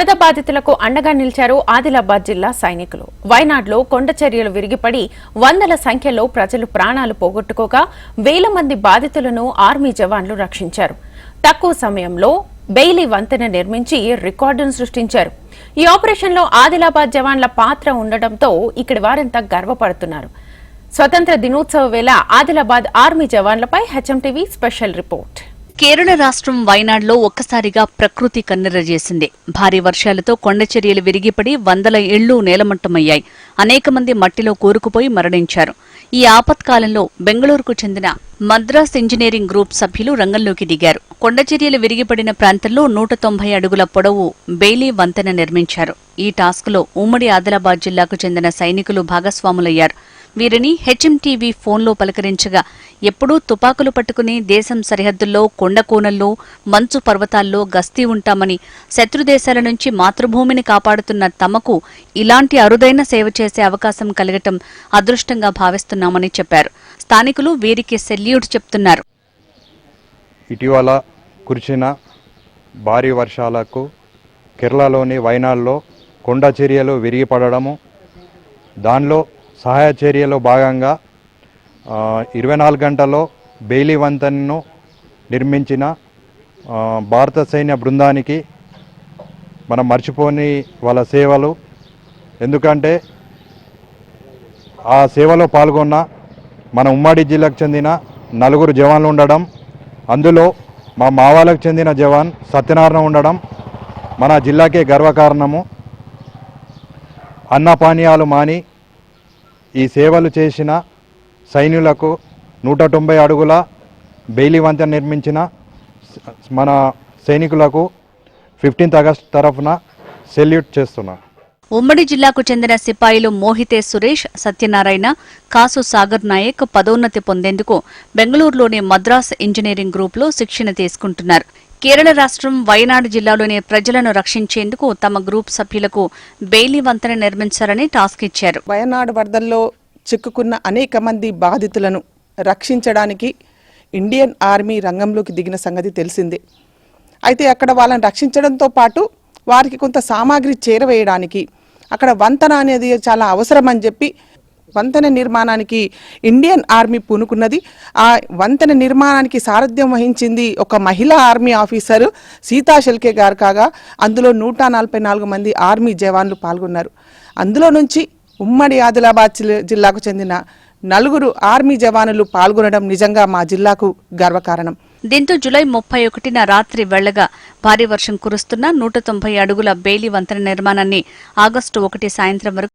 వరద బాధితులకు అండగా నిలిచారు ఆదిలాబాద్ జిల్లా సైనికులు. వైనాడ్లో కొండ చర్యలు విరిగిపడి వందల సంఖ్యలో ప్రజలు ప్రాణాలు పోగొట్టుకోగా వేల మంది బాధితులను ఆర్మీ జవాన్లు రక్షించారు. తక్కువ సమయంలో బెయిలీ వంతెన నిర్మించి రికార్డును సృష్టించారు. ఈ ఆపరేషన్లో ఆదిలాబాద్ జవాన్ల పాత్ర ఉండటంతో ఇక్కడి వారంతా గర్వపడుతున్నారు. స్వతంత్ర దినోత్సవ వేళ ఆదిలాబాద్ ఆర్మీ జవాన్లపై హెచ్ఎంటీవీ స్పెషల్ రిపోర్ట్. కేరళ రాష్ట్రం వయనాడ్లో ఒక్కసారిగా ప్రకృతి కన్నెరజేసింది భారీ వర్షాలతో కొండచర్యలు విరిగిపడి వందల ఇళ్ళు నేలమట్టమయ్యాయి. అనేక మంది మట్టిలో కూరుకుపోయి మరణించారు. ఈ ఆపత్కాలంలో బెంగళూరుకు చెందిన మద్రాస్ ఇంజనీరింగ్ గ్రూప్ సభ్యులు రంగంలోకి దిగారు. కొండచర్యలు విరిగిపడిన ప్రాంతంలో నూట తొంభై అడుగుల పొడవు బెయిలీ వంతెన నిర్మించారు. ఈ టాస్క్లో ఉమ్మడి ఆదిలాబాద్ జిల్లాకు చెందిన సైనికులు భాగస్వాములయ్యారు. వీరిని హెచ్ఎంటీవీ ఫోన్లో పలకరించగా ఎప్పుడూ తుపాకులు పట్టుకుని దేశం సరిహద్దుల్లో కొండకోనల్లో మంచు పర్వతాల్లో గస్తీ ఉంటామని శత్రుదేశాల నుంచి మాతృభూమిని కాపాడుతున్న తమకు ఇలాంటి అరుదైన సేవ చేసే అవకాశం కలగటం అదృష్టంగా భావిస్తున్నామని చెప్పారు. స్థానికులు వీరికి సెల్యూట్ చెప్తున్నారు. ఇటీవల కురిసిన భారీ వర్షాలకు కేరళలోని వైనాల్లో కొండ చర్యలు విరిగిపడడము దానిలో సహాయ చర్యలో భాగంగా ఇరవై నాలుగు గంటల్లో బెయిలీ వంతెనను నిర్మించిన భారత సైన్య బృందానికి మనం మర్చిపోని వాళ్ళ సేవలు. ఎందుకంటే ఆ సేవలో పాల్గొన్న మన ఉమ్మడి జిల్లాకు చెందిన నలుగురు జవాన్లు ఉండడం అందులో మా మావాలకు చెందిన జవాన్ సత్యనారాయణ ఉండడం మన జిల్లాకే గర్వకారణము. అన్న పానీయాలు మాని ఈ సేవలు చేసిన సైన్యులకు నూట తొంభై అడుగుల బెయిలీ వంతెన నిర్మించిన మన సైనికులకు ఫిఫ్టీన్త్ ఆగస్ట్ తరఫున సెల్యూట్ చేస్తున్నా. ఉమ్మడి జిల్లాకు చెందిన సిపాయిలు మోహితే సురేష్ సత్యనారాయణ కాసు సాగర్ నాయక్ పదోన్నతి పొందేందుకు బెంగళూరులోని మద్రాస్ ఇంజనీరింగ్ గ్రూప్లో శిక్షణ తీసుకుంటున్నారు. కేరళ రాష్ట్రం వయనాడు జిల్లాలోని ప్రజలను రక్షించేందుకు తమ గ్రూప్ సభ్యులకు బెయిలీ వంతెన నిర్మించాలని టాస్క్ ఇచ్చారు. వయనాడు వరదల్లో చిక్కుకున్న అనేక మంది బాధితులను రక్షించడానికి ఇండియన్ ఆర్మీ రంగంలోకి దిగిన సంగతి తెలిసిందే. అయితే అక్కడ వాళ్ళని రక్షించడంతో పాటు వారికి కొంత సామాగ్రి చేరవేయడానికి అక్కడ వంతన అనేది చాలా అవసరం అని చెప్పి వంతెన నిర్మాణానికి ఇండియన్ ఆర్మీ పూనుకున్నది. ఆ వంతెన నిర్మాణానికి సారథ్యం వహించింది ఒక మహిళా ఆర్మీ ఆఫీసర్ సీతా షెల్కే గారు కాగా అందులో నూట నలభై నాలుగు మంది ఆర్మీ జవాన్లు పాల్గొన్నారు. అందులో నుంచి ఉమ్మడి ఆదిలాబాద్ జిల్లా- జిల్లాకు చెందిన నలుగురు ఆర్మీ జవానులు పాల్గొనడం నిజంగా మా జిల్లాకు గర్వకారణం. దీంతో జులై ముప్పై ఒకటిన రాత్రి వెళ్ళగా భారీ వర్షం కురుస్తున్న నూట తొంభై అడుగుల బేలి వంతెన నిర్మాణాన్ని ఆగస్టు ఒకటి సాయంత్రం వరకు